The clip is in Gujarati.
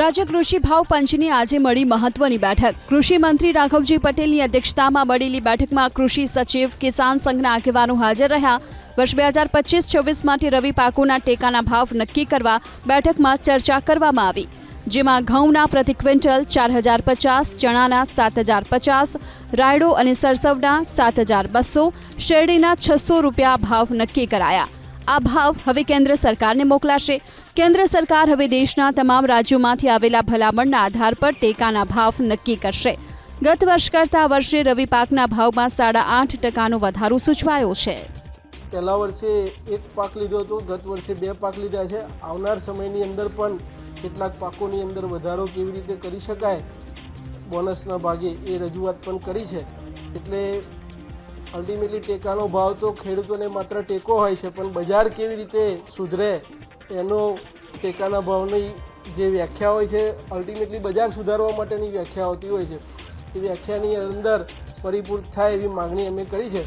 રાજ્ય કૃષિ ભાવ પંચની આજે મળી મહત્વની બેઠક. કૃષિ મંત્રી રાઘવજી પટેલની અધ્યક્ષતામાં મળેલી બેઠકમાં કૃષિ સચિવ કિસાન સંઘના આગેવાનો હાજર રહ્યા. વર્ષ બે હજાર પચીસ છવ્વીસ માટે રવિ પાકોના ટેકાના ભાવ નક્કી કરવા બેઠકમાં ચર્ચા કરવામાં આવી. જેમાં ઘઉંના પ્રતિ ક્વિન્ટલ ચાર હજાર પચાસ, ચણાના સાત હજાર પચાસ, રાયડો અને સરસવના સાત હજાર બસો, શેરડીના છસો રૂપિયા ભાવ નક્કી કરાયા. આ ભાવ હવે કેન્દ્ર સરકારને મોકલાશે. કેન્દ્ર સરકાર હવે દેશના તમામ રાજ્યોમાંથી આવેલા ભલામણના આધાર પર ટેકાના ભાવ નક્કી કરશે. ગત વર્ષ કરતાં આ વર્ષે રવિ પાકના ભાવમાં સાડા આઠ ટકાનો વધારો સૂચવાયો છે. પહેલા વર્ષે એક પાક લીધો હતો, ગત વર્ષે બે પાક લીધા છે. આવનાર સમયની અંદર પણ કેટલાક પાકોની અંદર વધારો કેવી રીતે કરી શકાય, બોનસના ભાગે એ રજૂઆત પણ કરી છે. એટલે અલ્ટિમેટલી ટેકાનો ભાવ તો ખેડૂતોને માત્ર ટેકો હોય છે, પણ બજાર કેવી રીતે સુધરે એનો ટેકાના ભાવની જે વ્યાખ્યા હોય છે, અલ્ટિમેટલી બજાર સુધારવા માટેની વ્યાખ્યા આવતી હોય છે. એ વ્યાખ્યાની અંદર પરિપૂર્ણ થાય એવી માગણી અમે કરી છે.